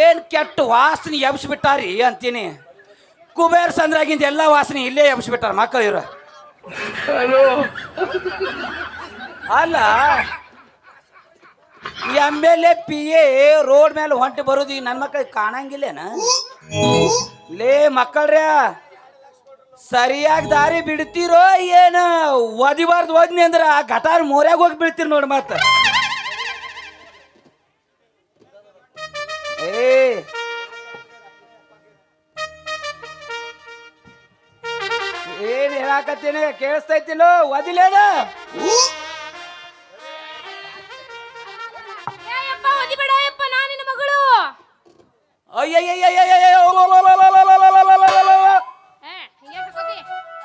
ಏನ್ ಕೆಟ್ಟ ವಾಸನೆ ಎಬ್ಸ್ಬಿಟ್ಟಾರಿ ಅಂತೀನಿ ಕುಬೇರ್ ಸಂದ್ರಾಗಿಂದ ಎಲ್ಲ ವಾಸನೆ ಇಲ್ಲೇ ಎಬ್ಸ್ಬಿಟ್ಟಾರ ಮಕ್ಕಳು ಇವ್ರ ಅಲ್ಲ M L A P A road ಮೇಲೆ ಹೊಂಟಿ ಬರೋದು ಈ ನನ್ನ ಮಕ್ಕಳಿಗೆ ಕಾಣಂಗಿಲ್ಲೇನ? ಲೇ ಮಕ್ಕಳ್ರ್ಯಾ ಸರಿಯಾಗಿ ದಾರಿ ಬಿಡ್ತೀರೋ ಏನ? ಒದಿಬಾರ್ದು ಓದ್ನಿ ಅಂದ್ರೆ ಆ ಗಟಾರ್ ಮೋರ್ಯಾಗ ಹೋಗಿ ಬೀಳ್ತೀರಿ ನೋಡಿ ಮತ್ತ. ಏನ್ ಹೇಳಾಕತ್ತೀನಿ? ಕೇಳಿಸ್ತೈತಿಲ್ಲ ಒದಿಲೇದ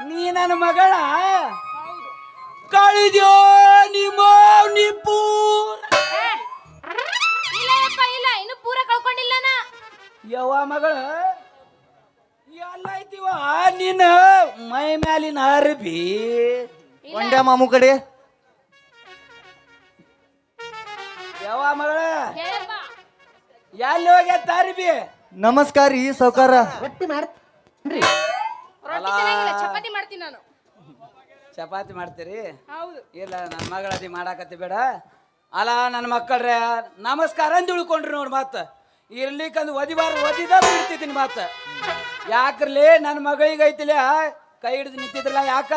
ನೀ ನನ್ನ ಮಗಳ. ಕಳಿದ್ಯೋ ನಿಮ್ಮ ನಿಪ್ಪ ಮಗಳ. ಎಲ್ಲ ಐತಿವ ನಿನ್ನ ಮೈ ಮ್ಯಾಲಿನ ಅರ್ಬಿ. ಒಂಡ್ಯ ಮಾಮು ಕಡೆ. ಯಾವ ಮಗಳ? ಎಲ್ಲಿ ಹೋಗ್ಯತ್ತ ಅರ್ಬಿ? ನಮಸ್ಕಾರ ರೀ ಸೌಕಾರ ರೊಟ್ಟಿ ಚೆನ್ನಾಗಿಲ್ಲ. ಚಪಾತಿ ಮಾಡ್ತೀನಿ ನಾನು. ಚಪಾತಿ ಮಾಡ್ತೀರಿ? ಹೌದು. ಇಲ್ಲ ನನ್ನ ಮಗಳದಿ ಮಾಡಾಕತ್ತಿ ಬೇಡ. ಅಲ್ಲ ನನ್ನ ಮಕ್ಕಳ್ರೆ ನಮಸ್ಕಾರ ಅಂದ್ ಉಳ್ಕೊಂಡ್ರಿ ನೋಡಿ ಮತ್ತ. ಇರ್ಲಿಕ್ಕಂದು ಒದಿಬಾರ ಒದಿದ ಬಿಡ್ತಿದ್ದೀನಿ ಮಾತ. ಯಾಕ್ರಲಿ ನನ್ನ ಮಗಳಿಗೆ ಐತಿಲ್ಲ ಕೈ ಹಿಡಿದು ನಿಂತಿದ್ರಲ್ಲ ಯಾಕ?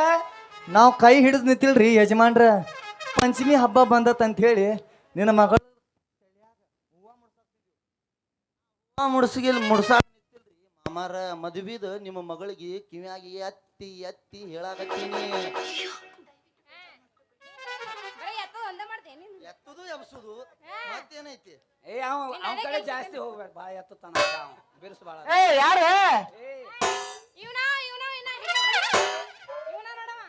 ನಾವು ಕೈ ಹಿಡಿದು ನಿಂತಿಲ್ರಿ ಯಜಮಾನ್ರ. ಪಂಚಮಿ ಹಬ್ಬ ಬಂದತ್ ಅಂತ ಹೇಳಿ ನಿನ್ನ ಮಗಳು ಹೂವ ಮುಡ್ಸಿಗಿಲ್ ನಿಂತಿಲ್ರಿ. ಮಾಮಾರ ಮದುವಿದ ನಿಮ್ಮ ಮಗಳಿಗೆ ಕಿವಿಯಾಗಿ ಎತ್ತಿ ಎತ್ತಿ ಹೇಳಾಕತ್ತೀನಿ. ನೀನು ಎತ್ತುದು ಎಬ್ಸುದು ಮತ್ತೇನೈತಿ ಏ ಅವ ಅವನ ಕಡೆ ಜಾಸ್ತಿ ಹೋಗ್ಬೇಡ ಭಾಳ ಎತ್ತತಾನ ಅವ ಬಿರ್ಸ್ ಭಾಳ ಯಾರು ಏ ಇವನ ಇವನ ಇನ್ನ ಇವನ ನೋಡವ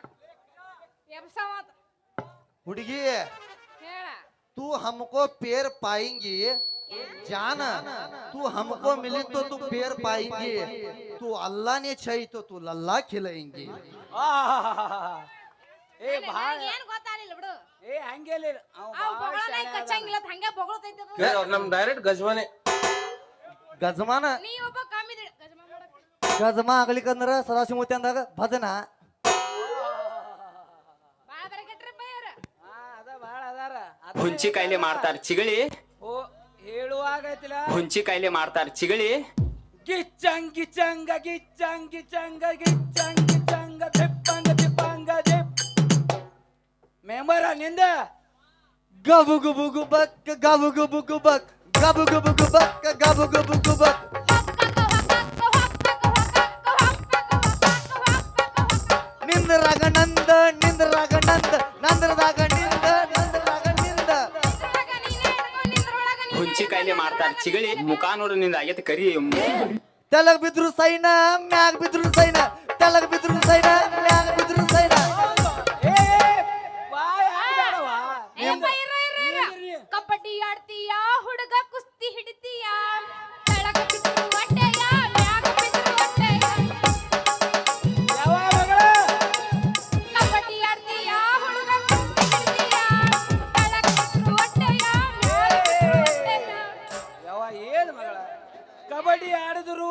ಎಬ್ಸವ ಆತ. ಹುಡುಗಿ ಹೇಳ तू हमको पेर पाएंगी जान तू हमको मिली तो तू पेर पाएंगी तू अल्लाह ने चाहिए तो तू लल्ला खिलाएंगी ಆಹಾಹಾಹಾಹಾ. ಏ ಭಾಳ ಏನ್ ಗೊತ್ತಾಗ್ಲಿಲ್ಲ ಬಿಡು. ಏ ಹಂಗೇಲಿ ಅವ ಅವ್ ಭಾಳ ಬೊಗಳನ ಶಾಣೆ ಅದಾನ. ಕಚ್ಚಂಗಿಲ್ಲ ಅದ್ ಹಂಗೆ ಬೊಗಳತೈತಿ ಅದು. ನಮ್ ಡೈರೆಕ್ಟ್ ಗಜವಾನೆ ಗಜಮಾನ? ನೀ ಒಬ್ಬ ಕಮ್ಮಿ ಗಜಮ ಮಾಡಕ್ ಗಜಮ ಆಗ್ಲಿಕ್ಕಂದ್ರ ಸದಾಶಿವಮೂರ್ತಿ ಅಂದಾಗ ಭಜನ. ಬಾಳ ಬರಕಟ್ರಪ್ಪ ಇವ್ರ. ಆ, ಅದ ಭಾಳ ಅದಾರ. ಅದ ಹುಂಚಿ ಕಾಯಿಲೆ ಮಾಡ್ತಾರ ಚಿಗಳಿ. ಓ ಹೇಳುವಾಗ ಐತಿಲಾ ಹುಂಚಿ ಕಾಯಿಲೆ ಮಾಡ್ತಾರ ಚಿಗಳಿ. ಗಿಚ್ಚಂಗ್ ಗಿಚ್ಚಂಗ ಗಿಚ್ಚಂಗ್ ಗಿಚ್ಚಂಗ ಗಿಚ್ಚಂಗ್ ಗಿಚ್ಚಂಗ ಮೆಂಬರ ನಿಂದ ಗಬು ಗುಬು ಗುಬಕ್ ಗಬು ಗುಬು ಗುಬಕ್ ಗಬು ಗುಬು ಗುಬಕ್ ಗಬು ಗುಬು ಗುಬಕ್ ನಿಂದ್ರಾಗ ನಂದ ನಿಂದ್ರಾಗ ನಂದ ನಂದ್ರದಾಗ ನಿಂದ ನಂದ್ರದಾಗ ನಿಂದ ಹುಂಚಿ ಕಾಯಿಲೆ ಮಾಡ್ತಾರ ಚಿಗಳಿ ಮುಖ ನೋಡು ನಿಂದ ಆಗೈತೆ ಕರಿ. ತೆಲಗ್ ಬಿದ್ರು ಸೈನ ಮ್ಯಾಗ್ ಬಿದ್ರು ಸೈನ ತೆಲಗ್ ಬಿದ್ರು ಸೈನ ಕಬಡ್ಡಿ ಆಡಿದ್ರು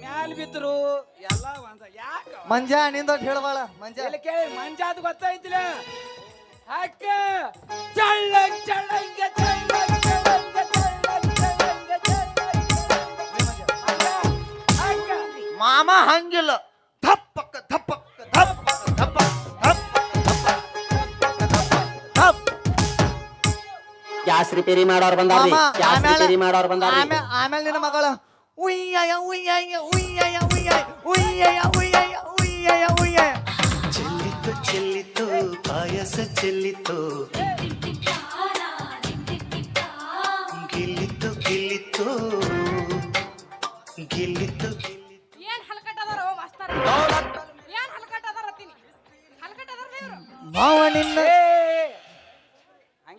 ಮ್ಯಾಲ್ ಬಿದ್ರು ಎಲ್ಲ ಒಂದ ಯಾಕ ಮಂಜ ನಿಂದ ಹೇಳವಾಳ ಮಂಜ. ಇಲ್ಲಿ ಕೇಳಿ? ಮಂಜಾದ ಗೊತ್ತಾಯ್ತಿಲ್ಲ. ಅಕ್ಕ ಚಳ್ಳಂಗ್ ಚಳ್ಳಂಗ ಚಳ್ಳಂಗ್ ಚಳ್ಳಂಗ ಚಳ್ಳಂಗ್ ಚಳ್ಳಂಗ ಚಳ್ಳಂಗ. ಅಕ್ಕ, ಅಕ್ಕ. ಮಾಮ ಹಂಗಿಲ್ಲ. ಧಪ್ಪಕ್ಕ ಥಪ್ಪಕ್ಕ ಥಪ್ಪಕ್ಕ ಥಪ್ ಗ್ಯಾಸ್ ರಿಪೇರಿ ಮಾಡೋರ್ ಬಂದಾರ್ರಿ ಗ್ಯಾಸ್ ರಿಪೇರಿ ಮಾಡೋರ್ ಬಂದಾರ್ರಿ. ಆಮೇಲೆ ಆಮೇಲೆ ನಿನ್ನ ಮಗಳ. ಉಯ್ಯಯ ಉಯ್ಯಯ ಉಯ್ಯಯ ಉಯ್ಯಯ ಉಯ್ಯಯ ಉಯ್ಯಯ ಉಯ್ಯಯ ಉಯ್ಯಯ ಚೆಲ್ಲಿತು ಚೆಲ್ಲಿತು ಪಾಯಸ ಚೆಲ್ಲಿತು. ಗಿಲ್ಲಿತು ಗಿಲ್ಲಿತು. ಗಿಲ್ಲಿತು ಗಿಲ್ಲಿತು. ಏನ್ ಹಲ್ಕಟ್ ಅದಾರ ಓ ಮಾಸ್ತರ? ಏನ್ ಹಲ್ಕಟ್ ಅದಾರ ಅತ್ತೀನಿ ಹಲ್ಕಟ್ ಅದಾರ ಇವ್ರು ಮಾವ ನಿನ್ನ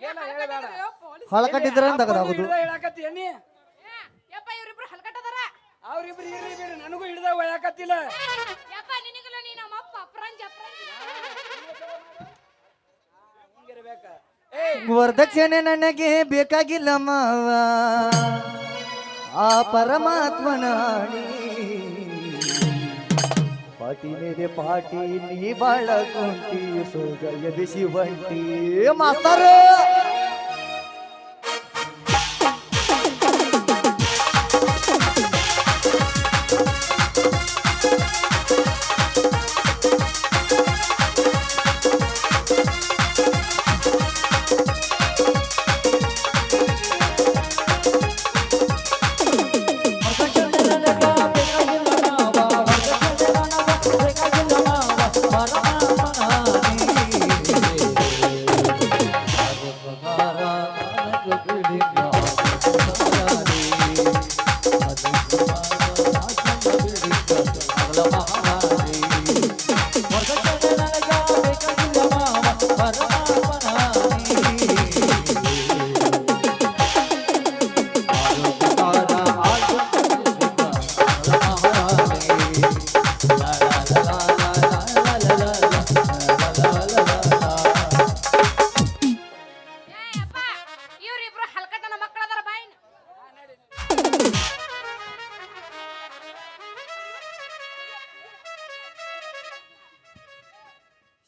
ಹೇಳಬೇಡ. ಹೊಳಕಟ್ಟಿದ್ರ ತಗದಾಗುದು? ಹೇಳಕತ್ತಿ ಎಣ್ಣಿ ಏ, ಯಪ್ಪ ಇವ್ರಿಬ್ರು ಹಲ್ಕಟ್ ಅದಾರ ಅವ್ರಿಬ್ರು ಇರ್ಲಿ ಬಿಡಿ ನನಗೂ ಹಿಡ್ದ ಒಯ್ಯಾಕತ್ತಿಲ್ಲ. ಯಪ್ಪ ನಿನಗಲ್ಲ ನೀ ನಮ್ಮ ಅಪ್ಪ ಅಪ್ರಂಜ ಅಪ್ರಂಜ. ಹಿಂಗಿರ್ಬೇಕ. ವರದಕ್ಷಿಣೆ ನನಗೆ ಬೇಕಾಗಿಲ್ಲ ಮಾವ. ಆ ಪರಮಾತ್ಮನ. ಪಾಟಿ ಮೇರೆ ಪಾಟಿ ನೀ ಬಾಳ ಕುಂಟಿ ಸೋಗ ಬಿಸಿ ಬಂಟಿ ಮಾಸ್ತರ! ಏ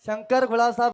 ಶಂಕರ್ ಗುಳಾ ಸಾಬ್